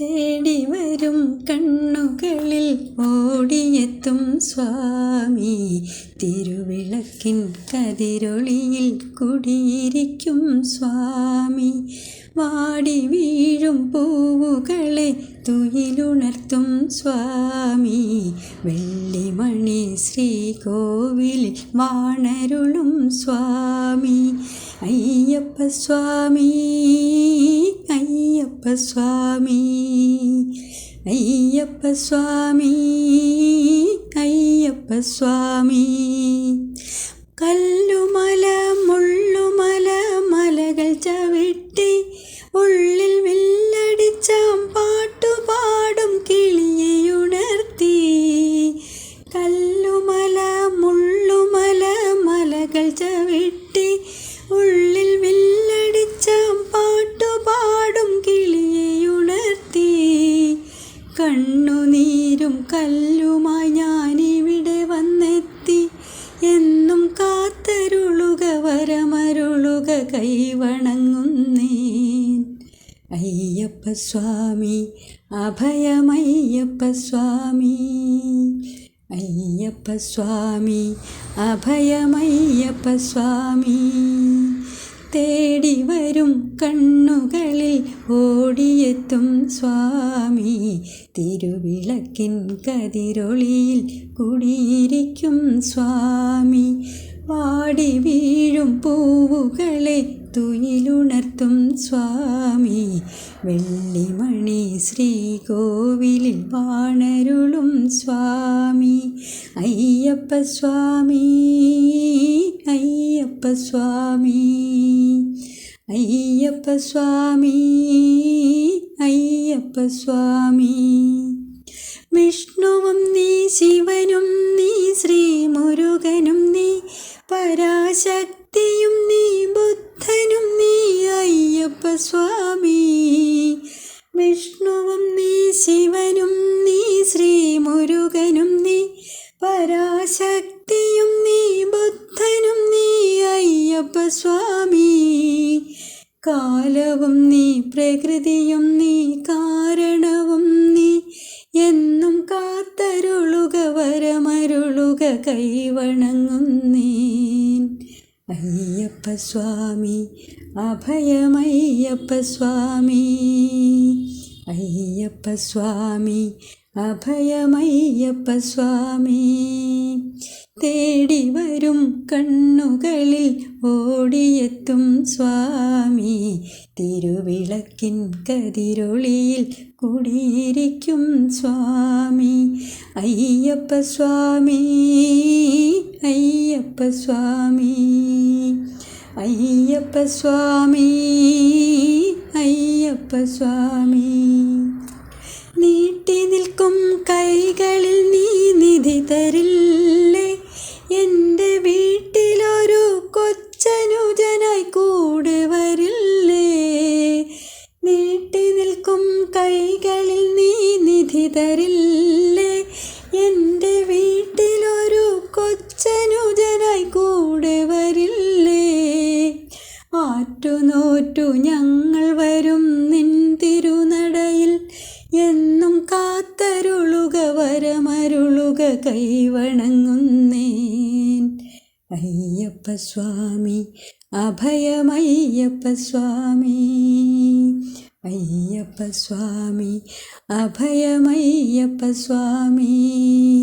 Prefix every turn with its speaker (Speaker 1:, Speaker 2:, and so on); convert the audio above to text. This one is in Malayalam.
Speaker 1: തേടി വരും കണ്ണുകളിൽ ഓടിയെത്തും സ്വാമി. തിരുവിളക്കിൻ കതിരൊളിയിൽ കുടിയിരിക്കും സ്വാമി. വാടി വീഴും പൂവുകളെ തുയിലുണർത്തും സ്വാമി. വെള്ളിമണി ശ്രീകോവിലിൽ വാണരുളും സ്വാമി. അയ്യപ്പ സ്വാമി അയ്യപ്പ സ്വാമി. അയ്യപ്പ സ്വാമി അയ്യപ്പ സ്വാമി. കല്ലുമായി ഞാനിവിടെ വന്നെത്തി. എന്നും കാത്തരുളുക വരമരുളുക കൈവണങ്ങുന്നേൻ. അയ്യപ്പ സ്വാമി അഭയമയ്യപ്പ സ്വാമി അയ്യപ്പ സ്വാമി അഭയമയ്യപ്പ സ്വാമി തേടി വരും കണ്ണുകളിൽ ഓടിയെത്തും സ്വാമി. തിരുവിളക്കിൻ കതിരൊളിയിൽ കുടിയിരിക്കും സ്വാമി. വാടി വീഴും പൂവുകളെ തുയിലുണർത്തും സ്വാമി. വെള്ളിമണി ശ്രീകോവിലിൽ വാണരുളും സ്വാമി. അയ്യപ്പ സ്വാമി അയ്യപ്പ സ്വാമി അയ്യപ്പ സ്വാമി. അയ്യപ്പ സ്വാമി. വിഷ്ണുവും നീ ശിവനും നീ ശ്രീമുരുകനും നീ പരാശക്തിയും നീ ബുദ്ധനും നീ അയ്യപ്പ സ്വാമി. വിഷ്ണുവും നീ ശിവനും നീ ശ്രീമുരുകനും നീ പരാശക്തിയും നീ ബുദ്ധനും നീ അയ്യപ്പ സ്വാമി. കാലവും നീ പ്രകൃതിയും നീ കാരണവും നീ എന്നും കാത്തരുളുക വരമരുളുക കൈവണങ്ങും നീ അയ്യപ്പ സ്വാമി അഭയമയ്യപ്പ സ്വാമി. അയ്യപ്പ സ്വാമി അഭയമയ്യപ്പ സ്വാമി. തേടി വരും കണ്ണുകളിൽ ഓടിയെത്തും സ്വാമി. തിരുവിളക്കിൻ കതിരൊളിയിൽ കുടിയിരിക്കും സ്വാമി. അയ്യപ്പ സ്വാമി അയ്യപ്പ സ്വാമി. അയ്യപ്പ സ്വാമി അയ്യപ്പ സ്വാമി. കൈകളിൽ നീ നിധി തരില്ലേ? എന്റെ വീട്ടിലൊരു കൊച്ചനുജനായി കൂടെ വരില്ലേ? നീട്ടി നിൽക്കും കൈകളിൽ നീ നിധി തരില്ലേ? എന്റെ വീട്ടിലൊരു കൊച്ചനുജനായി കൂടെ വരില്ലേ? ആറ്റുനോറ്റു ഞങ്ങൾ വരും നിൻ തിരുനടയിൽ. എന്നും കാത്തരുളുക വരമരുളുക കൈവണങ്ങുന്നേൻ. അയ്യപ്പ സ്വാമി അഭയമയ്യപ്പ സ്വാമി അയ്യപ്പ സ്വാമി അഭയമയ്യപ്പ സ്വാമി.